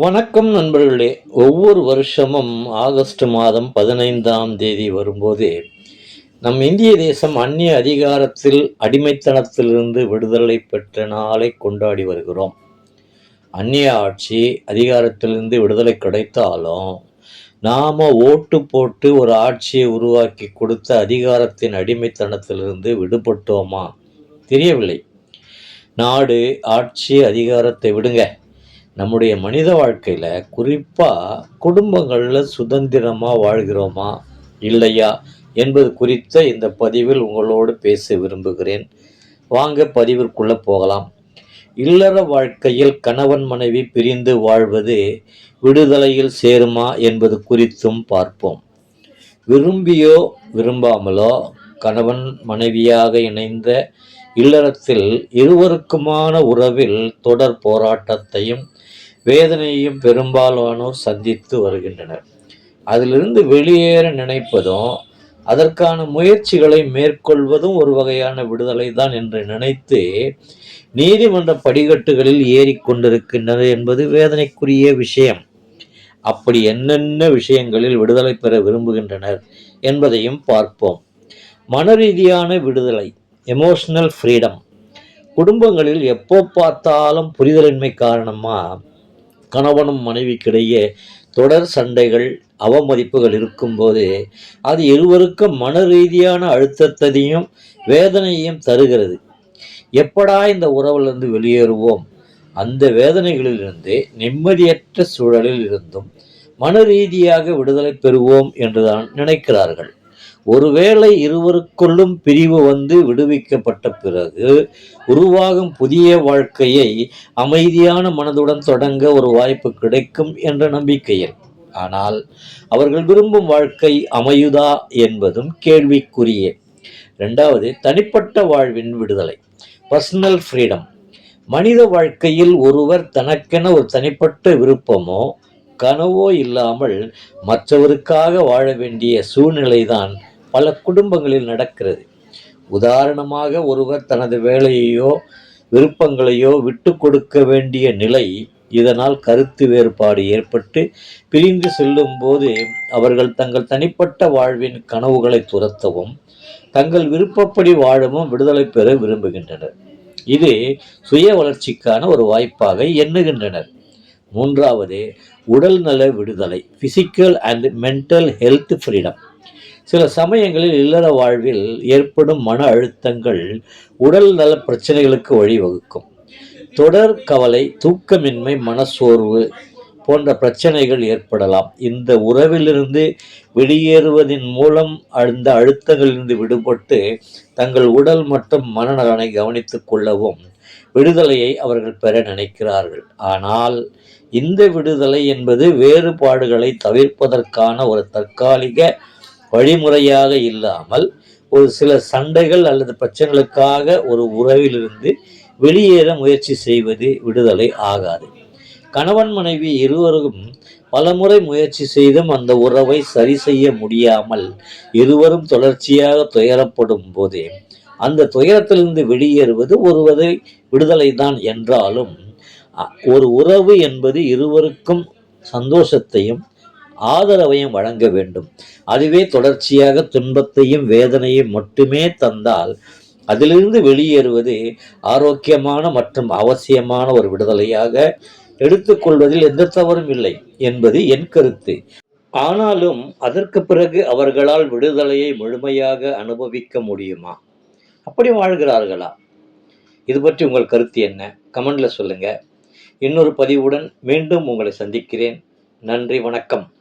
வணக்கம் நண்பர்களே. ஒவ்வொரு வருஷமும் ஆகஸ்ட் மாதம் பதினைந்தாம் தேதி வரும்போது நம் இந்திய தேசம் அந்நிய அதிகாரத்தில் அடிமைத்தனத்திலிருந்து விடுதலை பெற்ற நாளை கொண்டாடி வருகிறோம். அந்நிய ஆட்சி அதிகாரத்திலிருந்து விடுதலை கிடைத்தாலும் நாம் ஓட்டு போட்டு ஒரு ஆட்சியை உருவாக்கி கொடுத்த அதிகாரத்தின் அடிமைத்தனத்திலிருந்து விடுபட்டோமா? தெரியவில்லை. நாடு ஆட்சி அதிகாரத்தை விடுங்க. நம்முடைய மனித வாழ்க்கையில் குறிப்பாக குடும்பங்களில் சுதந்திரமாக வாழ்கிறோமா இல்லையா என்பது குறித்த இந்த பதிவில் உங்களோடு பேச விரும்புகிறேன். வாங்க பதிவிற்குள்ளே போகலாம். இல்லற வாழ்க்கையில் கணவன் மனைவி பிரிந்து வாழ்வது விடுதலையில் சேருமா என்பது குறித்தும் பார்ப்போம். விரும்பியோ விரும்பாமலோ கணவன் மனைவியாக இணைந்த இல்லறத்தில் இருவருக்குமான உறவில் தொடர் போராட்டத்தையும் வேதனையையும் பெரும்பாலானோர் சந்தித்து வருகின்றனர். அதிலிருந்து வெளியேற நினைப்பதும் அதற்கான முயற்சிகளை மேற்கொள்வதும் ஒரு வகையான விடுதலை தான் என்று நினைத்து நீதிமன்ற படிக்கட்டுகளில் ஏறிக்கொண்டிருக்கின்றனர் என்பது வேதனைக்குரிய விஷயம். அப்படி என்னென்ன விஷயங்களில் விடுதலை பெற விரும்புகின்றனர் என்பதையும் பார்ப்போம். மன ரீதியான விடுதலை எமோஷனல் ஃப்ரீடம் குடும்பங்களில் எப்போ பார்த்தாலும் புரிதலின்மை காரணமாக கணவனும் மனைவிக்கிடையே தொடர் சண்டைகள் அவமதிப்புகள் இருக்கும்போது அது இருவருக்கும் மன ரீதியான அழுத்தத்தையும் வேதனையையும் தருகிறது. எப்படா இந்த உறவிலிருந்து வெளியேறுவோம்? அந்த வேதனைகளிலிருந்து நிம்மதியற்ற சூழலில் இருந்தும் மன ரீதியாக விடுதலை பெறுவோம் என்றுதான் நினைக்கிறார்கள். ஒருவேளை இருவருக்குள்ளும் பிரிவு வந்து விடுவிக்கப்பட்ட பிறகு உருவாகும் புதிய வாழ்க்கையை அமைதியான மனதுடன் தொடங்க ஒரு வாய்ப்பு கிடைக்கும் என்ற நம்பிக்கையில். ஆனால் அவர்கள் விரும்பும் வாழ்க்கை அமையுதா என்பதும் கேள்விக்குரிய ரெண்டாவது தனிப்பட்ட வாழ்வின் விடுதலை. பர்சனல் ஃப்ரீடம் மனித வாழ்க்கையில் ஒருவர் தனக்கென ஒரு தனிப்பட்ட விருப்பமோ கனவோ இல்லாமல் மற்றவருக்காக வாழ வேண்டிய சூழ்நிலைதான் பல குடும்பங்களில் நடக்கிறது. உதாரணமாக ஒருவர் தனது வேலையையோ விருப்பங்களையோ விட்டு கொடுக்க வேண்டிய நிலை இதனால் கருத்து வேறுபாடு ஏற்பட்டு பிரிந்து செல்லும்போது அவர்கள் தங்கள் தனிப்பட்ட வாழ்வின் கனவுகளை துரத்தவும் தங்கள் விருப்பப்படி வாழவும் விடுதலை பெற விரும்புகின்றனர். இது சுய வளர்ச்சிக்கான ஒரு வாய்ப்பாக எண்ணுகின்றனர். மூன்றாவது உடல்நல விடுதலை physical and mental health freedom சில சமயங்களில் இல்லற வாழ்வில் ஏற்படும் மன அழுத்தங்கள் உடல் நல பிரச்சனைகளுக்கு வழிவகுக்கும். தொடர் கவலை தூக்கமின்மை மனச்சோர்வு போன்ற பிரச்சனைகள் ஏற்படலாம். இந்த உறவிலிருந்து வெளியேறுவதன் மூலம் அந்த அழுத்தங்களிலிருந்து விடுபட்டு தங்கள் உடல் மற்றும் மனநலனை கவனித்துக் கொள்ளவும் விடுதலையை அவர்கள் பெற நினைக்கிறார்கள். ஆனால் இந்த விடுதலை என்பது வேறுபாடுகளை தவிர்ப்பதற்கான ஒரு தற்காலிக வழிமுறையாக இல்லாமல் ஒரு சில சண்டைகள் அல்லது பிரச்சனைகளுக்காக ஒரு உறவிலிருந்து வெளியேற முயற்சி செய்வது விடுதலை ஆகாது. கணவன் மனைவி இருவரும் பலமுறை முயற்சி செய்தும் அந்த உறவை சரி செய்ய முடியாமல் இருவரும் தொடர்ச்சியாக துயரப்படும் போதே அந்த துயரத்திலிருந்து வெளியேறுவது ஒருவரை விடுதலை தான் என்றாலும் ஒரு உறவு என்பது இருவருக்கும் சந்தோஷத்தையும் ஆதரவையும் வழங்க வேண்டும். அதுவே தொடர்ச்சியாக துன்பத்தையும் வேதனையும் மட்டுமே தந்தால் அதிலிருந்து வெளியேறுவது ஆரோக்கியமான மற்றும் அவசியமான ஒரு விடுதலையாக எடுத்துக்கொள்வதில் எந்த தவறும் இல்லை என்பது என் கருத்து. ஆனாலும் அதற்கு பிறகு அவர்களால் விடுதலையை முழுமையாக அனுபவிக்க முடியுமா? அப்படி வாழ்கிறார்களா? இது பற்றி உங்கள் கருத்து என்ன? கமெண்டில் சொல்லுங்கள் இன்னொரு பதிவுடன் மீண்டும் உங்களை சந்திக்கிறேன். நன்றி வணக்கம்.